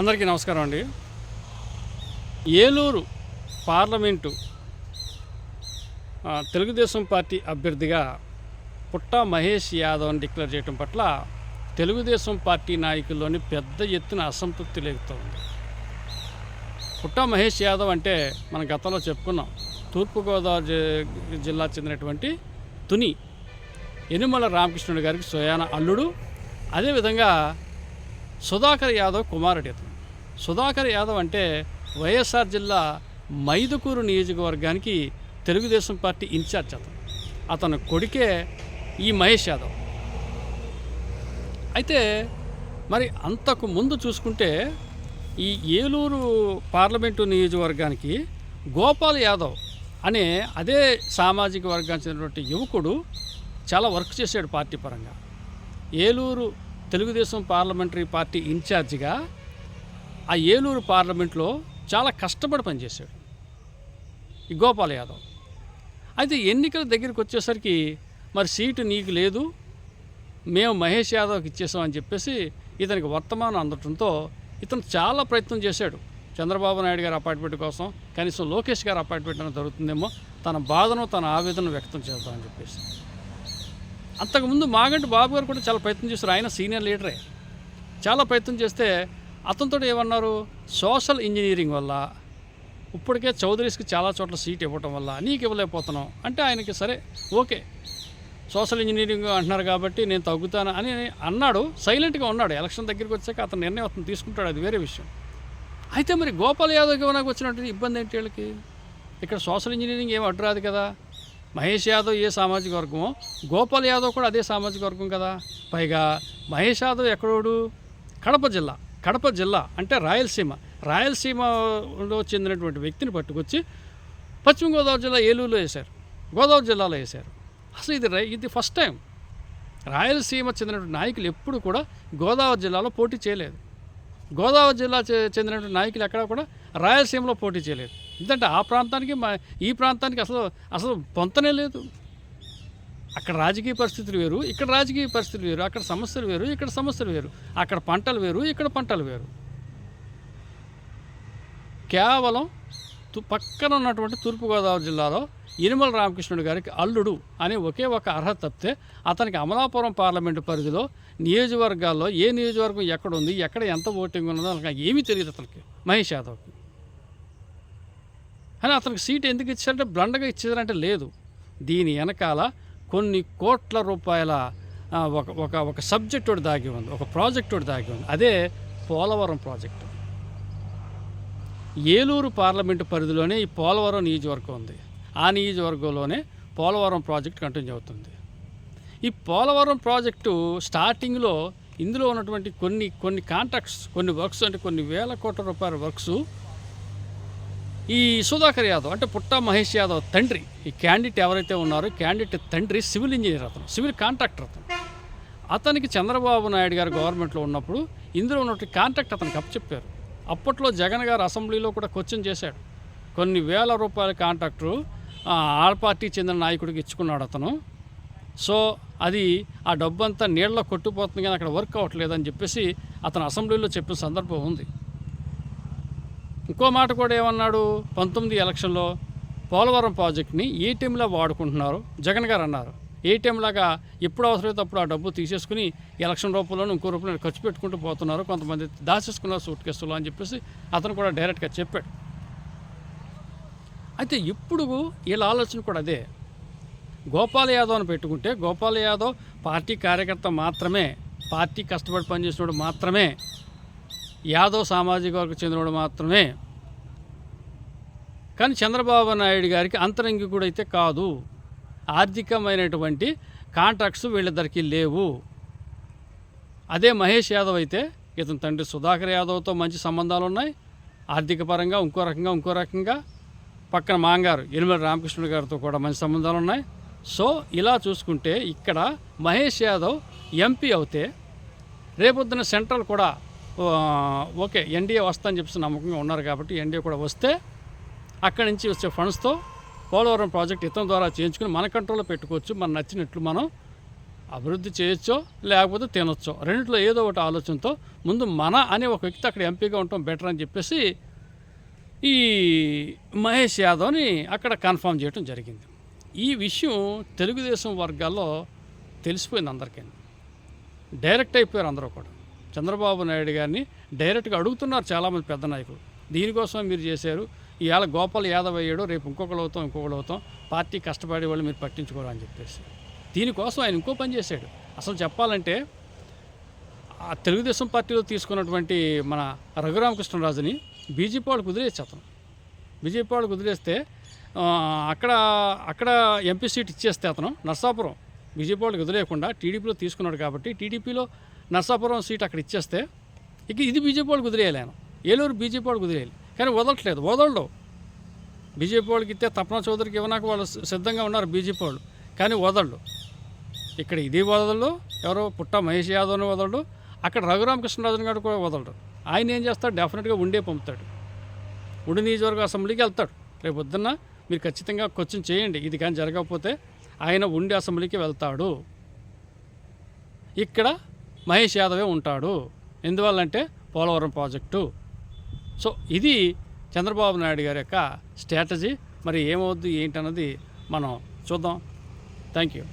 అందరికీ నమస్కారం అండి. ఏలూరు పార్లమెంటు తెలుగుదేశం పార్టీ అభ్యర్థిగా పుట్టా మహేష్ యాదవ్ని డిక్లేర్ చేయడం పట్ల తెలుగుదేశం పార్టీ నాయకుల్లోని పెద్ద ఎత్తున అసంతృప్తి లేగుతోంది పుట్టా మహేష్ యాదవ్ అంటే మనం గతంలో చెప్పుకున్నాం. తూర్పుగోదావరి జిల్లా చెందినటువంటి తుని ఎనుమల రామకృష్ణుడి గారికి సోయాన అల్లుడు. అదేవిధంగా సుధాకర్ యాదవ్ కుమారుడు ఇతను సుధాకర్ యాదవ్ అంటే వైఎస్ఆర్ జిల్లా మైదుకూరు నియోజకవర్గానికి తెలుగుదేశం పార్టీ ఇన్ఛార్జ్ అతను. అతను కొడుకే ఈ మహేష్ యాదవ్. అయితే మరి అంతకు ముందు చూసుకుంటే ఈ ఏలూరు పార్లమెంటు నియోజకవర్గానికి గోపాల్ యాదవ్ అనే అదే సామాజిక వర్గానికి చెందినటువంటి యువకుడు చాలా వర్క్ చేశాడు పార్టీ పరంగా. ఏలూరు తెలుగుదేశం పార్లమెంటరీ పార్టీ ఇన్ఛార్జిగా ఆ ఏలూరు పార్లమెంట్లో చాలా కష్టపడి పనిచేశాడు ఈ గోపాల్ యాదవ్. అయితే ఎన్నికల దగ్గరికి వచ్చేసరికి మరి సీటు నీకు లేదు మేము మహేష్ యాదవ్కి ఇచ్చేసామని చెప్పేసి ఇతనికి వర్తమానం అందటంతో ఇతను చాలా ప్రయత్నం చేశాడు. చంద్రబాబు నాయుడు గారి అపాయింట్మెంట్ కోసం కనీసం లోకేష్ గారి అపాయింట్మెంట్ అనేది దొరుకుతుందేమో తన బాధను తన ఆవేదనను వ్యక్తం చేద్దామని చెప్పేసి. అంతకుముందు మాగంటి బాబు గారు కూడా చాలా ప్రయత్నం చేశారు. ఆయన సీనియర్ లీడరే. చాలా ప్రయత్నం చేస్తే అతనితో ఏమన్నారు? సోషల్ ఇంజనీరింగ్ వల్ల ఇప్పటికే చౌదరీస్కి చాలా చోట్ల సీట్ ఇవ్వటం వల్ల నీకు ఇవ్వలేకపోతున్నాం అంటే ఆయనకి సరే ఓకే. సోషల్ ఇంజనీరింగ్ అంటున్నారు కాబట్టి నేను తగ్గుతాను అని అన్నాడు. సైలెంట్గా ఉన్నాడు. ఎలక్షన్ దగ్గరికి వచ్చాక అతను నిర్ణయం అతను తీసుకుంటాడు. అది వేరే విషయం. అయితే మరి గోపాల్ యాదవ్కి నాకు వచ్చినట్టు ఇబ్బంది ఏంటి వీళ్ళకి? ఇక్కడ సోషల్ ఇంజనీరింగ్ ఏం అడ్డురాదు కదా. మహేష్ యాదవ్ ఏ సామాజిక వర్గమో గోపాల్ యాదవ్ కూడా అదే సామాజిక వర్గం కదా. పైగా మహేష్ యాదవ్ ఎక్కడోడు? కడప జిల్లా. కడప జిల్లా అంటే రాయలసీమ. రాయలసీమలో చెందినటువంటి వ్యక్తిని పట్టుకొచ్చి పశ్చిమ గోదావరి జిల్లా ఏలూరులో వేశారు. గోదావరి జిల్లాలో వేశారు. అసలు ఇది ఇది ఫస్ట్ టైం రాయలసీమ చెందినటువంటి నాయకులు ఎప్పుడు కూడా గోదావరి జిల్లాలో పోటీ చేయలేదు. గోదావరి జిల్లా చెందినటువంటి నాయకులు ఎక్కడా కూడా రాయలసీమలో పోటీ చేయలేదు. ఎందుకంటే ఆ ప్రాంతానికి మా ఈ ప్రాంతానికి అసలు అసలు పొంతనే లేదు. అక్కడ రాజకీయ పరిస్థితులు వేరు ఇక్కడ రాజకీయ పరిస్థితులు వేరు అక్కడ సమస్యలు వేరు ఇక్కడ సమస్యలు వేరు అక్కడ పంటలు వేరు ఇక్కడ పంటలు వేరు. కేవలం తు- పక్కన ఉన్నటువంటి తూర్పుగోదావరి జిల్లాలో ఇనుమల రామకృష్ణుడు గారికి అల్లుడు అనే ఒకే ఒక అర్హత తప్పితే అతనికి అమలాపురం పార్లమెంటు పరిధిలో నియోజకవర్గాల్లో ఏ నియోజకవర్గం ఎక్కడ ఉంది ఎక్కడ ఎంత ఓటింగ్ ఉన్నదో అతనికి ఏమీ తెలియదు అతనికి మహేష్ యాదవ్కి. అని అతనికి సీట్ ఎందుకు ఇచ్చారంటే బ్లండగా ఇచ్చారంటే లేదు. దీని వెనకాల కొన్ని కోట్ల రూపాయల ఒక ఒక ఒక సబ్జెక్ట్ ఒకటి దాగి ఉంది ఒక ప్రాజెక్ట్ ఒకటి దాగి ఉంది. అదే పోలవరం ప్రాజెక్టు. ఏలూరు పార్లమెంటు పరిధిలోనే ఈ పోలవరం నియోజకవర్గం ఉంది. ఆ నియోజకవర్గంలోనే పోలవరం ప్రాజెక్ట్ కంటిన్యూ అవుతుంది. ఈ పోలవరం ప్రాజెక్టు స్టార్టింగ్లో ఇందులో ఉన్నటువంటి కొన్ని కొన్ని కాంట్రాక్ట్స్ కొన్ని వర్క్స్ అంటే కొన్ని వేల కోట్ల రూపాయల వర్క్స్. ఈ సుధాకర్ యాదవ్ అంటే పుట్టా మహేష్ యాదవ్ తండ్రి ఈ క్యాండిడేట్ ఎవరైతే ఉన్నారో క్యాండిడేట్ తండ్రి సివిల్ ఇంజనీర్ అతను సివిల్ కాంట్రాక్టర్ అతను. అతనికి చంద్రబాబు నాయుడు గారు గవర్నమెంట్లో ఉన్నప్పుడు ఇందులో ఉన్నటువంటి కాంట్రాక్ట్ అతనికి అప్పచెప్పారు. అప్పట్లో జగన్ గారు అసెంబ్లీలో కూడా క్వశ్చన్ చేశాడు. కొన్ని వేల రూపాయల కాంట్రాక్టరు ఆల్ పార్టీ చెందిన నాయకుడికి ఇచ్చుకున్నాడు అతను. సో అది ఆ డబ్బు అంతా నీళ్ళలో కొట్టుపోతుంది కానీ అక్కడ వర్క్ అవ్వట్లేదని చెప్పేసి అతను అసెంబ్లీలో చెప్పిన సందర్భం ఉంది. ఇంకో మాట కూడా ఏమన్నాడు? పంతొమ్మిది ఎలక్షన్లో పోలవరం ప్రాజెక్ట్ని ఏటీఎంలా వాడుకుంటున్నారు? జగన్ గారు అన్నారు. ఏటీఎంలాగా ఎప్పుడు అవసరమైతే అప్పుడు ఆ డబ్బు తీసేసుకుని ఎలక్షన్ రూపంలోనూ ఇంకో రూపంలో ఖర్చు పెట్టుకుంటూ పోతున్నారు. కొంతమంది దాచేసుకున్నారు సూట్ కేసులో అని చెప్పేసి అతను కూడా డైరెక్ట్గా చెప్పాడు. అయితే ఇప్పుడు వీళ్ళ ఆలోచన కూడా అదే. గోపాల్ యాదవ్ అని పెట్టుకుంటే గోపాల్ యాదవ్ పార్టీ కార్యకర్త మాత్రమే పార్టీ కష్టపడి పనిచేసినోడు మాత్రమే యాదవ్ సామాజిక వర్గం చెందినవాడు మాత్రమే. కానీ చంద్రబాబు నాయుడు గారికి అంతరంగికుడు అయితే కాదు. ఆర్థికమైనటువంటి కాంట్రాక్ట్స్ వీళ్ళిద్దరికీ లేవు. అదే మహేష్ యాదవ్ అయితే ఇతని తండ్రి సుధాకర్ యాదవ్తో మంచి సంబంధాలు ఉన్నాయి. ఆర్థిక పరంగా ఇంకో రకంగా ఇంకో రకంగా. పక్కన మాంగారు ఎనిమిది రామకృష్ణుడు గారితో కూడా మంచి సంబంధాలు ఉన్నాయి. సో ఇలా చూసుకుంటే ఇక్కడ మహేష్ యాదవ్ ఎంపీ అవుతే రేపొద్దున సెంట్రల్ కూడా ఓకే ఎన్డీఏ వస్తా చెప్పేసి నమ్మకంగా ఉన్నారు కాబట్టి ఎన్డీఏ కూడా వస్తే అక్కడి నుంచి వచ్చే ఫండ్స్తో పోలవరం ప్రాజెక్ట్ ఇతని ద్వారా చేయించుకుని మన కంట్రోల్లో పెట్టుకోవచ్చు. మన నచ్చినట్లు మనం అభివృద్ధి చేయొచ్చో లేకపోతే తినొచ్చో. రెండిట్లో ఏదో ఒకటి ఆలోచనతో ముందు మన అనే ఒక వ్యక్తి అక్కడ ఎంపీగా ఉండటం బెటర్ అని చెప్పేసి ఈ మహేష్ యాదవ్ని అక్కడ కన్ఫర్మ్ చేయడం జరిగింది. ఈ విషయం తెలుగుదేశం వర్గాల్లో తెలిసిపోయింది అందరికీ. డైరెక్ట్ అయిపోయారు అందరూ కూడా. చంద్రబాబు నాయుడు గారిని డైరెక్ట్గా అడుగుతున్నారు చాలామంది పెద్ద నాయకులు. దీనికోసం మీరు చేశారు. ఇవాళ గోపాల్ యాదవ్ అయ్యాడు రేపు ఇంకొకరు అవుతాం ఇంకొకరు అవుతాం. పార్టీ కష్టపడే వాళ్ళు మీరు పట్టించుకోరు అని చెప్పేసి. దీనికోసం ఆయన ఇంకో పని చేశాడు. అసలు చెప్పాలంటే ఆ తెలుగుదేశం పార్టీలో తీసుకున్నటువంటి మన రఘురామకృష్ణరాజుని బీజేపీ వాళ్ళు కుదిరేసి అతను బీజేపీ వాళ్ళు కుదిరేస్తే అక్కడ అక్కడ ఎంపీ సీట్ ఇచ్చేస్తే అతను నర్సాపురం బీజేపీ వాళ్ళకి వదిలేయకుండా టీడీపీలో తీసుకున్నాడు కాబట్టి టీడీపీలో నర్సాపురం సీట్ అక్కడ ఇచ్చేస్తే ఇక ఇది బీజేపీ వాళ్ళకి ఏలూరు బీజేపీ వాళ్ళకి వదిలేయాలి. కానీ వదలట్లేదు. వదలడు. బీజేపీ వాళ్ళకి ఇస్తే తపన చౌదరికి ఇవ్వనాక వాళ్ళు సిద్ధంగా ఉన్నారు బీజేపీ వాళ్ళు కానీ వదలడు. ఇక్కడ ఇది వదలడు. ఎవరో పుట్ట మహేష్ యాదవ్ని వదలడు. అక్కడ రఘురామకృష్ణరాజుని గారు కూడా వదలడు. ఆయన ఏం చేస్తాడు? డెఫినెట్గా ఉండే పంపుతాడు. ఉండి నియోజకవర్గ అసెంబ్లీకి వెళ్తాడు. రేపు పొద్దున్న మీరు ఖచ్చితంగా క్వశ్చన్ చేయండి. ఇది కానీ జరగకపోతే ఆయన ఉండి అసెంబ్లీకి వెళ్తాడు. ఇక్కడ మహేష్ యాదవే ఉంటాడు. ఎందువల్లంటే పోలవరం ప్రాజెక్టు. సో ఇది చంద్రబాబు నాయుడు గారి యొక్క స్ట్రాటజీ. మరి ఏమవుద్ది ఏంటన్నది మనం చూద్దాం. Thank you